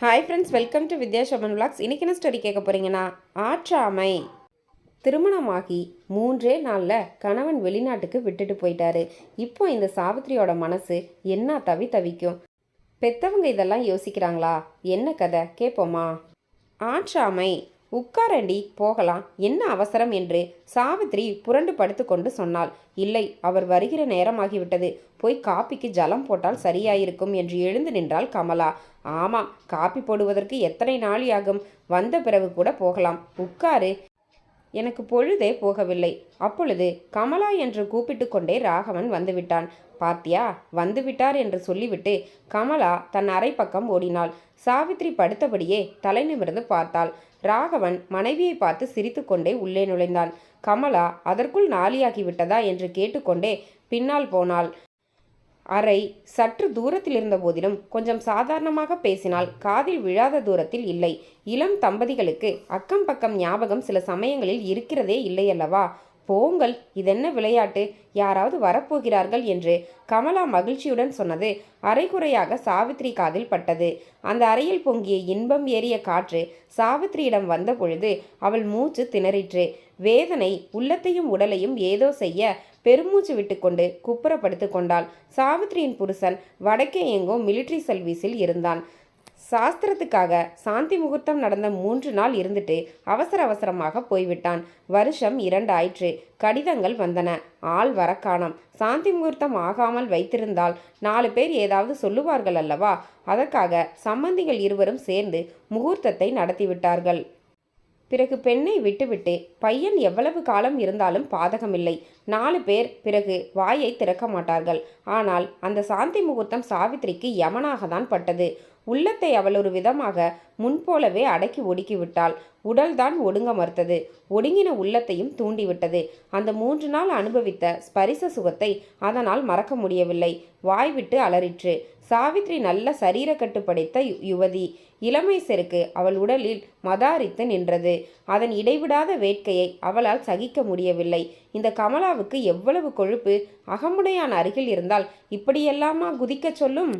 Hi friends welcome to Vidya vlogs இன்றைக்கி என்ன study கேட்க போகிறீங்கன்னா ஆற்றாமை. திருமணமாகி மூன்றே நாளில் கணவன் வெளிநாட்டுக்கு விட்டுட்டு போயிட்டாரு. இப்போ இந்த சாவித்திரியோட மனசு என்ன தவி தவிக்கும்? பெத்தவங்க இதெல்லாம் யோசிக்கிறாங்களா? என்ன கதை? கேட்போமா ஆற்றாமை. உட்காரண்டி போகலாம். என்ன அவசரம் என்று சாவித்திரி புரண்டு படுத்துக்கொண்டு சொன்னாள். இல்லை அவர் வருகிற நேரமாகிவிட்டது. போய் காப்பிக்கு ஜலம் போட்டால் சரியாயிருக்கும் என்று எழுந்து நின்றாள் கமலா. ஆமாம் காப்பி போடுவதற்கு எத்தனை நாளியாகும்? வந்த பிறகு கூட போகலாம். உட்காரு. எனக்கு பொழுதே போகவில்லை. அப்பொழுது கமலா என்று கூப்பிட்டு கொண்டே ராகவன் வந்துவிட்டான். பாத்தியா? வந்துவிட்டார் என்று சொல்லிவிட்டு கமலா தன் அறை பக்கம் ஓடினாள். சாவித்ரி படுத்தபடியே தலை நிமிர்ந்து பார்த்தாள். ராகவன் மனைவியை பார்த்து சிரித்துக்கொண்டே உள்ளே நுழைந்தான் கமலா அதற்குள் நாளியாகி விட்டதா? என்று கேட்டுக்கொண்டே பின்னால் போனாள். அறை சற்று தூரத்தில் இருந்த போதிலும் கொஞ்சம் சாதாரணமாக பேசினால் காதில் விழாத தூரத்தில் இல்லை. இளம் தம்பதிகளுக்கு அக்கம் பக்கம் ஞாபகம் சில சமயங்களில் இருக்கிறதே இல்லை அல்லவா? போங்கள் இதென்ன விளையாட்டு? யாராவது வரப்போகிறார்கள் என்று கமலா மகிழ்ச்சியுடன் சொன்னது அரைகுறையாக சாவித்ரி காதில் பட்டது. அந்த அறையில் பொங்கிய இன்பம் ஏறிய காற்று சாவித்ரியிடம் வந்த பொழுது அவள் மூச்சு திணறிற்று. வேதனை உள்ளத்தையும் உடலையும் ஏதோ செய்ய பெருமூச்சு விட்டுக்கொண்டு குப்புறப்படுத்து கொண்டாள். சாவித்ரியின் புருஷன் வடக்கே எங்கோ மிலிட்ரி சர்வீஸில் இருந்தான். சாஸ்திரத்துக்காக சாந்தி முகூர்த்தம் நடந்த மூன்று நாள் இருந்துட்டு அவசர அவசரமாக போய்விட்டான். வருஷம் இரண்டாயிற்று. கடிதங்கள் வந்தன. ஆள் வர சாந்தி முகூர்த்தம் ஆகாமல் வைத்திருந்தால் நாலு பேர் ஏதாவது சொல்லுவார்கள் அல்லவா? அதற்காக சம்பந்திகள் இருவரும் சேர்ந்து முகூர்த்தத்தை நடத்திவிட்டார்கள். பிறகு பெண்ணை விட்டுவிட்டு பையன் எவ்வளவு காலம் இருந்தாலும் பாதகமில்லை. நாலு பேர் பிறகு வாயை திறக்க மாட்டார்கள். ஆனால் அந்த சாந்தி முகூர்த்தம் சாவித்திரிக்கு யமனாக தான் பட்டது. உள்ளத்தை அவள் ஒரு விதமாக முன்போலவே அடக்கி ஒடுக்கிவிட்டாள். உடல்தான் ஒடுங்க மறுத்தது. ஒடுங்கின உள்ளத்தையும் தூண்டிவிட்டது. அந்த மூன்று நாள் அனுபவித்த ஸ்பரிச சுகத்தை அதனால் மறக்க முடியவில்லை. வாய்விட்டு அலறிற்று. சாவித்ரி நல்ல சரீர கட்டுப்படைத்த யுவதி. இளமை செருக்கு அவள் உடலில் மதாரித்து நின்றது. அதன் இடைவிடாத வேட்கையை அவளால் சகிக்க முடியவில்லை. இந்த கமலாவுக்கு எவ்வளவு கொழுப்பு அகமுடையான் அருகில் இருந்தால் இப்படியெல்லாமா குதிக்கச் சொல்லும்?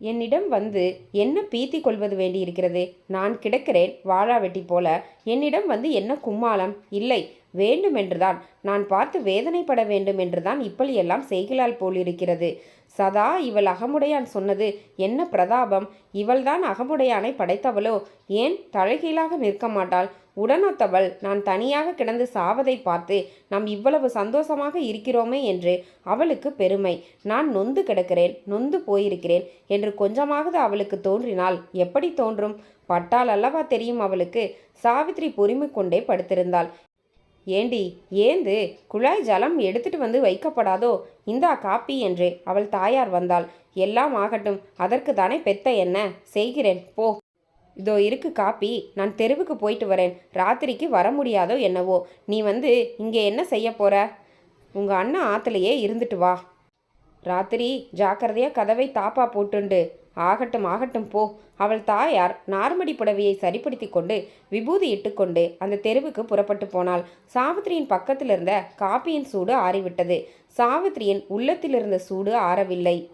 என்னிடம் வந்து என்ன பீத்தி கொள்வது வேண்டியிருக்கிறது? நான் கிடக்கிறேன் வாழாவெட்டி போல. என்னிடம் வந்து என்ன கும்மாளம்? இல்லை வேண்டுமென்றுதான். நான் பார்த்து வேதனைப்பட வேண்டும் என்றுதான் இப்படியெல்லாம் செய்கிறாள் போலிருக்கிறது. சதா இவள் அகமுடையான் சொன்னது என்ன பிரதாபம்? இவள்தான் அகமுடையானை படைத்தவளோ? ஏன் தலைகீழாக நிற்க மாட்டாள்? உடனொத்தவள் நான் தனியாக கிடந்து சாவதை பார்த்து நாம் இவ்வளவு சந்தோஷமாக இருக்கிறோமே என்று அவளுக்கு பெருமை. நான் நொந்து கிடக்கிறேன் நொந்து போயிருக்கிறேன் என்று கொஞ்சமாவது அவளுக்கு தோன்றினால் எப்படி தோன்றும்? பட்டால் அல்லவா தெரியும் அவளுக்கு? சாவித்ரி பொறுமை கொண்டே படுத்திருந்தாள். ஏண்டி ஏந்து குழாய் ஜலம் எடுத்துட்டு வந்து வைக்கப்படாதோ? இந்தா காப்பி என்று அவள் தாயார் வந்தாள். எல்லாம் ஆகட்டும் அதற்கு தானே பெத்த என்ன? செய்கிறேன் போ. இதோ இருக்கு காப்பி நான் தெருவுக்கு போயிட்டு வரேன். ராத்திரிக்கு வர முடியாதோ என்னவோ? நீ வந்து இங்கே என்ன செய்ய போற? உங்கள் அண்ணன் ஆற்றுலையே இருந்துட்டு வா. ராத்திரி ஜாக்கிரதையாக கதவை தாப்பா போட்டுண்டு. ஆகட்டும் ஆகட்டும் போ. அவள் தாயார் நார்மடி புடவையை சரிப்படுத்தி கொண்டு விபூதி இட்டுக்கொண்டு அந்த தெருவுக்கு புறப்பட்டு போனாள். சாவித்திரியின் பக்கத்தில் இருந்த காப்பியின் சூடு ஆறிவிட்டது. சாவித்திரியின் உள்ளத்தில் இருந்த சூடு ஆறவில்லை.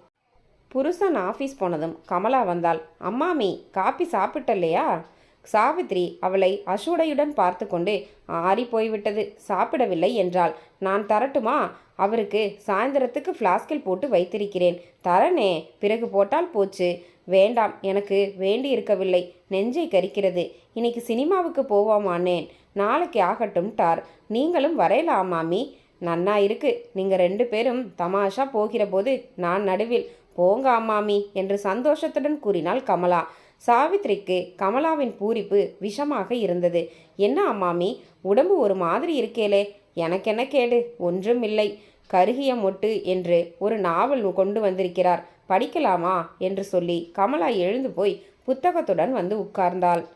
புருஷன் ஆஃபீஸ் போனதும் கமலா வந்தாள். அம்மாமி காப்பி சாப்பிட்டல்லையா? சாவித்ரி அவளை அசூடையுடன் பார்த்து கொண்டு ஆறி போய்விட்டது சாப்பிடவில்லை என்றாள். நான் தரட்டுமா? அவருக்கு சாயந்தரத்துக்கு ஃப்ளாஸ்கில் போட்டு வைத்திருக்கிறேன். தரனே பிறகு போட்டால் போச்சு. வேண்டாம் எனக்கு வேண்டி இருக்கவில்லை நெஞ்சை கரிக்கிறது. இன்னைக்கு சினிமாவுக்கு போவோமானேன் நாளைக்கு ஆகட்டும் டார். நீங்களும் வரையலாம் மாமி. நன்னா இருக்கு. நீங்கள் ரெண்டு பேரும் தமாஷா போகிற போது நான் நடுவில். போங்க அம்மாமி என்று சந்தோஷத்துடன் கூறினாள் கமலா. சாவித்ரிக்கு கமலாவின் பூரிப்பு விஷமாக இருந்தது. என்ன அம்மாமி உடம்பு ஒரு மாதிரி இருக்கேலே எனக்கென்ன கேடு? ஒன்றும் இல்லை. கருகிய மொட்டு என்று ஒரு நாவல் கொண்டு வந்திருக்கிறார். படிக்கலாமா? என்று சொல்லி கமலா எழுந்து போய் புத்தகத்துடன் வந்து உட்கார்ந்தாள்.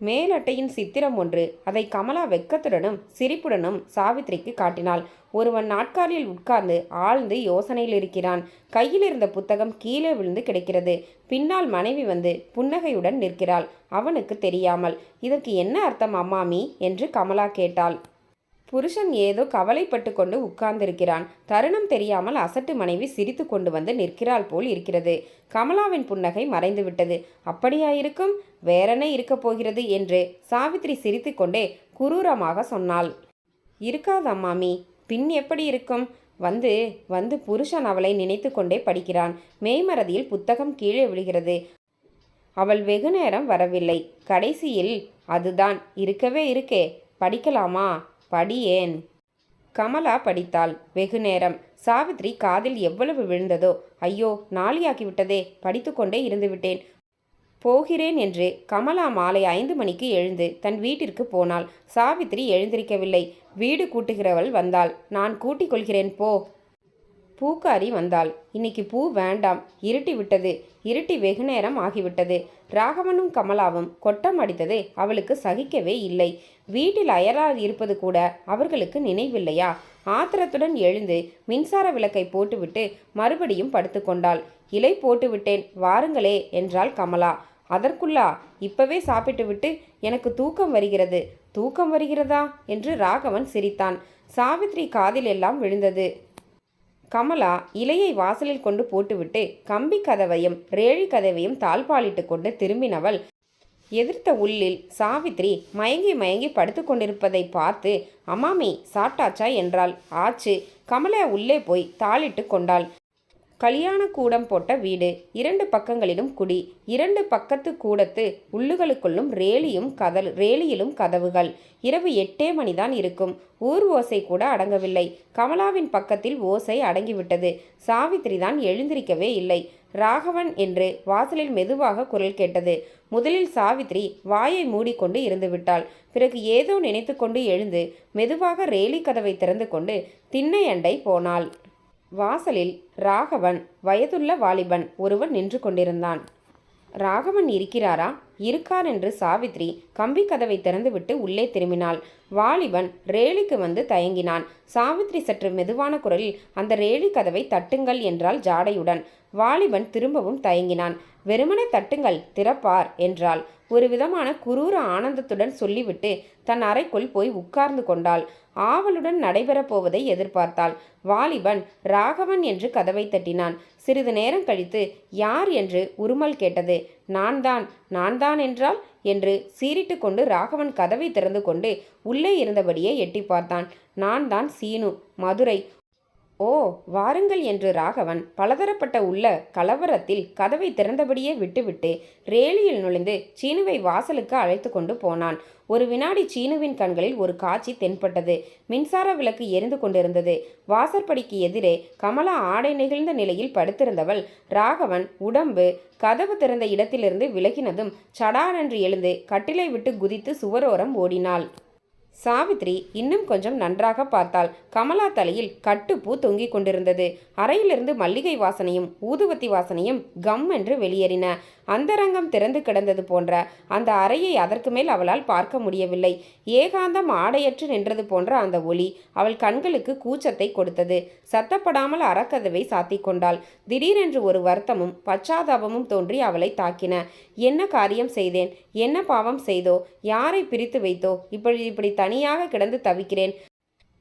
மேலட்டையின் சித்திரம் ஒன்று. அதை கமலா வெக்கத்துடனும் சிரிப்புடனும் சாவித்ரிக்கு காட்டினாள். ஒருவன் நாட்காலியில் உட்கார்ந்து ஆழ்ந்து யோசனையில் இருக்கிறான். கையில் இருந்த புத்தகம் கீழே விழுந்து கிடக்கிறது. பின்னால் மனைவி வந்து புன்னகையுடன் நிற்கிறாள். அவனுக்கு தெரியாமல் இதற்கு என்ன அர்த்தம் அம்மாமி? என்று கமலா கேட்டாள். புருஷன் ஏதோ கவலைப்பட்டு கொண்டு உட்கார்ந்திருக்கிறான். தருணம் தெரியாமல் அசட்டு மனைவி சிரித்து கொண்டு வந்து நிற்கிறாள் போல் இருக்கிறது. கமலாவின் புன்னகை மறைந்துவிட்டது. அப்படியாயிருக்கும்? அப்படியா வேறென்ன இருக்கப் போகிறது? என்று சாவித்ரி சிரித்துக்கொண்டே குரூரமாக சொன்னாள். இருக்காது மாமி பின் எப்படி இருக்கும்? வந்து வந்து புருஷன் அவளை நினைத்து கொண்டே படிக்கிறான். மேய்மறதியில் புத்தகம் கீழே விழுகிறது. அவள் வெகு நேரம் வரவில்லை. கடைசியில் அதுதான் இருக்கவே இருக்கே. படிக்கலாமா? படியேன். கமலா படித்தாள். வெகு நேரம். சாவித்ரி காதில் எவ்வளவு விழுந்ததோ ஐயோ நாளியாகிவிட்டதே படித்துக்கொண்டே இருந்துவிட்டேன். போகிறேன் என்று கமலா மாலை ஐந்து மணிக்கு எழுந்து தன் வீட்டிற்கு போனாள். சாவித்ரி எழுந்திருக்கவில்லை. வீடு கூட்டுகிறவள் வந்தாள். நான் கூட்டிக் கொள்கிறேன் போ. பூக்காரி வந்தாள். இன்னைக்கு பூ வேண்டாம். இருட்டி விட்டது. இருட்டி வெகு நேரம் ஆகிவிட்டது. ராகவனும் கமலாவும் கொட்டம் அடித்தது அவளுக்கு சகிக்கவே இல்லை. வீட்டில் அயலார் இருப்பது கூட அவர்களுக்கு நினைவில்லையா? ஆத்திரத்துடன் எழுந்து மின்சார விளக்கை போட்டுவிட்டு மறுபடியும் படுத்துக்கொண்டாள் இலை போட்டுவிட்டேன். வாருங்களே என்றாள் கமலா. அதற்குள்ளா? இப்பவே சாப்பிட்டுவிட்டு எனக்கு தூக்கம் வருகிறது. தூக்கம் வருகிறதா? என்று ராகவன் சிரித்தான். சாவித்ரி காதில் எல்லாம் விழுந்தது. கமலா இலையை வாசலில் கொண்டு போட்டுவிட்டு கம்பி கதவையும் ரேழி கதவையும் தாழ்பாலிட்டு கொண்டு திரும்பினவள் எதிர்த்த உள்ளில் சாவித்ரி மயங்கி மயங்கி படுத்து கொண்டிருப்பதை பார்த்து அமாமி சாப்பிட்டாச்சா? என்றாள். ஆச்சு. கமலா உள்ளே போய் தாளிட்டு கொண்டாள். கல்யாண கூடம் போட்ட வீடு இரண்டு பக்கங்களிலும் குடி இரண்டு பக்கத்து கூடத்து உள்ளுகளுக்குள்ளும் ரேலியும் கதல் ரேலியிலும் கதவுகள். இரவு எட்டே மணிதான் இருக்கும். ஊர் ஓசை கூட அடங்கவில்லை. கமலாவின் பக்கத்தில் ஓசை அடங்கிவிட்டது. சாவித்திரி தான் எழுந்திருக்கவே இல்லை. ராகவன் என்று வாசலில் மெதுவாக குரல் கேட்டது. முதலில் சாவித்ரி வாயை மூடிக்கொண்டு இருந்துவிட்டாள். பிறகு ஏதோ நினைத்து கொண்டு எழுந்து மெதுவாக ரேலி கதவை திறந்து கொண்டு திண்ணை அண்டை போனாள். வாசலில் ராகவன் வயதுள்ள வாலிபன் ஒருவன் நின்று கொண்டிருந்தான். ராகவன் இருக்கிறாரா? இருக்கார் என்று சாவித்ரி கம்பி கதவை திறந்துவிட்டு உள்ளே திரும்பினாள். வாலிபன் ரேலிக்கு வந்து தயங்கினான். சாவித்ரி சற்று மெதுவான குரலில் அந்த ரேலி கதவை தட்டுங்கள் என்றாள் ஜாடையுடன். வாலிபன் திரும்பவும் தயங்கினான். வெறுமனே தட்டுங்கள் திறப்பார் என்றாள். ஒரு விதமான குரூர ஆனந்தத்துடன் சொல்லிவிட்டு தன் அறைக்குள் போய் உட்கார்ந்து கொண்டாள். ஆவலுடன் நடைபெறப் போவதை எதிர்பார்த்தாள். வாலிபன் ராகவன் என்று கதவை தட்டினான். சிறிது நேரம் கழித்து யார் என்று உருமல் கேட்டது. நான் தான் நான் தான் என்றால் என்று சீறிட்டு கொண்டு ராகவன் கதவை திறந்து கொண்டு உள்ளே இருந்தபடியே எட்டி பார்த்தான். நான் தான் சீனு மதுரை ஓ வாருங்கள் என்று ராகவன் பலதரப்பட்ட உள்ள கலவரத்தில் கதவை திறந்தபடியே விட்டுவிட்டு ரேலியில் நுழைந்து சீனுவை வாசலுக்கு அழைத்து கொண்டு போனான். ஒரு வினாடி சீனுவின் கண்களில் ஒரு காட்சி தென்பட்டது. மின்சார விளக்கு எரிந்து கொண்டிருந்தது. வாசற்படிக்கு எதிரே கமலா ஆடை நெகிழ்ந்த நிலையில் படுத்திருந்தவள் ராகவன் உடம்பு கதவு திறந்த இடத்திலிருந்து விலகினதும் சடாரென்று எழுந்து கட்டிலை விட்டு குதித்து சுவரோரம் ஓடினாள். சாவித்ரி இன்னும் கொஞ்சம் நன்றாக பார்த்தாள். கமலா தலையில் கட்டுப்பூ தொங்கிக் கொண்டிருந்தது. அறையிலிருந்து மல்லிகை வாசனையும் ஊதுவத்தி வாசனையும் கம் என்று வெளியேறின. அந்தரங்கம் திறந்து கிடந்தது போன்ற அந்த அறையை அதற்கு மேல் அவளால் பார்க்க முடியவில்லை. ஏகாந்தம் ஆடையற்று நின்றது போன்ற அந்த ஒளி அவள் கண்களுக்கு கூச்சத்தை கொடுத்தது. சத்தப்படாமல் அறக்கதவை சாத்திக் கொண்டாள். திடீரென்று ஒரு வருத்தமும் பச்சாதாபமும் தோன்றி அவளை தாக்கின. என்ன காரியம் செய்தேன்? என்ன பாவம் செய்தோ? யாரை பிரித்து வைத்தோ? இப்படி இப்படி தனியாக கிடந்து தவிக்கிறேன்.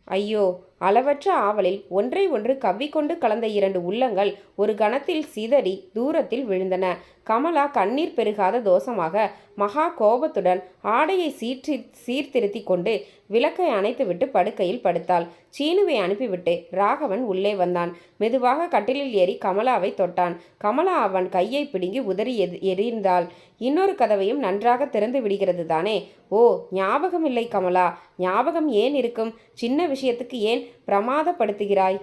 ஐயோ அளவற்ற ஆவலில் ஒன்றை ஒன்று கவ்விக்கொண்டு கலந்த இரண்டு உள்ளங்கள் ஒரு கணத்தில் சிதறி தூரத்தில் விழுந்தன. கமலா கண்ணீர் பெருகாத தோஷமாக மகா கோபத்துடன் ஆடையை சீற்றி சீர்திருத்தி கொண்டு விளக்கை அணைத்துவிட்டு படுக்கையில் படுத்தாள். சீனுவை அனுப்பிவிட்டு ராகவன் உள்ளே வந்தான். மெதுவாக கட்டிலில் ஏறி கமலாவை தொட்டான். கமலா அவன் கையை பிடுங்கி உதறி எது எறிந்தாள். இன்னொரு கதவையும் நன்றாக திறந்து விடுகிறது தானே ஓ ஞாபகம் இல்லை கமலா. ஞாபகம் ஏன் இருக்கும்? சின்ன விஷயத்துக்கு ஏன் பிரமாதப்படுத்துகிறாய்.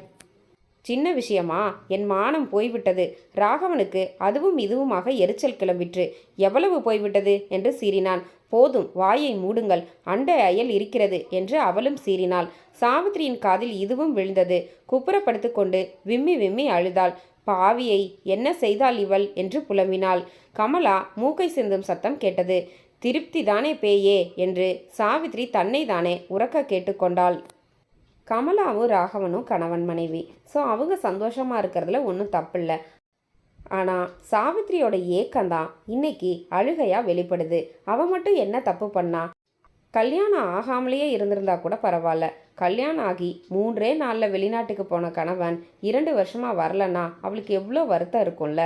சின்ன விஷயமா? என் மானம் போய்விட்டது. ராகவனுக்கு அதுவும் இதுவுமாக எரிச்சல் கிளம்பிற்று. எவ்வளவு போய்விட்டது? என்று சீறினான். போதும் வாயை மூடுங்கள். அண்டை அயல் இருக்கிறது என்று அவளும் சீறினாள். சாவித்திரியின் காதில் இதுவும் விழுந்தது. குப்புறப்படுத்து கொண்டு விம்மி விம்மி அழுதாள். பாவியை என்ன செய்தாள் இவள்? என்று புலம்பினாள். கமலா மூக்கை சிந்தும் சத்தம் கேட்டது. திருப்தி தானே பேயே? என்று சாவித்ரி தன்னை தானே உறக்க கேட்டுக்கொண்டாள் கமலாவும் ராகவனும் கணவன் மனைவி. ஸோ அவங்க சந்தோஷமாக இருக்கிறதுல ஒன்றும் தப்பில்லை. ஆனால் சாவித்ரியோட ஏக்கம்தான் இன்னைக்கு அழுகையாக வெளிப்படுது. அவன் மட்டும் என்ன தப்பு பண்ணா? கல்யாணம் ஆகாமலேயே இருந்திருந்தா கூட பரவாயில்ல. கல்யாணம் ஆகி மூன்றே நாளில் வெளிநாட்டுக்கு போன கணவன் இரண்டு வருஷமாக வரலன்னா அவளுக்கு எவ்வளோ வருத்தம் இருக்கும்ல?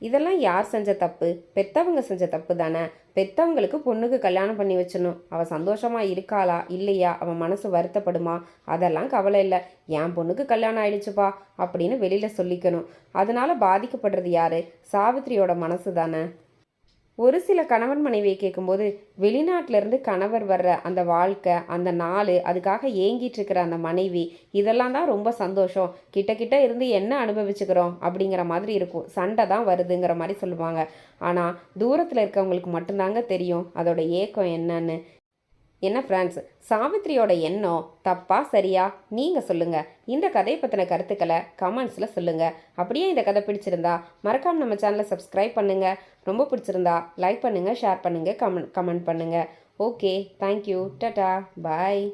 இதெல்லாம் யார் செஞ்ச தப்பு? பெத்தவங்க செஞ்ச தப்பு தானே. பெத்தவங்களுக்கு பொண்ணுக்கு கல்யாணம் பண்ணி வச்சிடணும். அவள் சந்தோஷமாக இருக்காளா? இல்லையா? அவன் மனசு வருத்தப்படுமா? அதெல்லாம் கவலை இல்லை. என் பொண்ணுக்கு கல்யாணம் ஆயிடுச்சுப்பா அப்படின்னு வெளியில் சொல்லிக்கணும். அதனால் பாதிக்கப்படுறது யார்? சாவித்திரியோட மனசு தானே. ஒரு சில கணவன் மனைவியை கேட்கும்போது வெளிநாட்டிலேருந்து கணவர் வர்ற அந்த வாழ்க்கை அந்த நாள் அதுக்காக ஏங்கிட்டு இருக்கிற அந்த மனைவி இதெல்லாம் தான் ரொம்ப சந்தோஷம். கிட்ட கிட்ட இருந்து என்ன அனுபவிச்சுக்கிறோம் அப்படிங்கிற மாதிரி இருக்கும். சண்டை தான் வருதுங்கிற மாதிரி சொல்லுவாங்க. ஆனால் தூரத்தில் இருக்கவங்களுக்கு மட்டும்தாங்க தெரியும் அதோட ஏக்கம் என்னன்னு. என்ன ஃப்ரெண்ட்ஸ் சாவித்திரியோட எண்ணம் தப்பா சரியா? நீங்கள் சொல்லுங்கள் இந்த கதையை பற்றின கருத்துக்களை கமெண்ட்ஸில் சொல்லுங்கள் அப்படியே இந்த கதை பிடிச்சிருந்தா மறக்காம நம்ம சேனலை சப்ஸ்கிரைப் பண்ணுங்கள் ரொம்ப பிடிச்சிருந்தா லைக் பண்ணுங்கள் ஷேர் பண்ணுங்கள் கமெண்ட் கமெண்ட் பண்ணுங்கள் okay thank you tata bye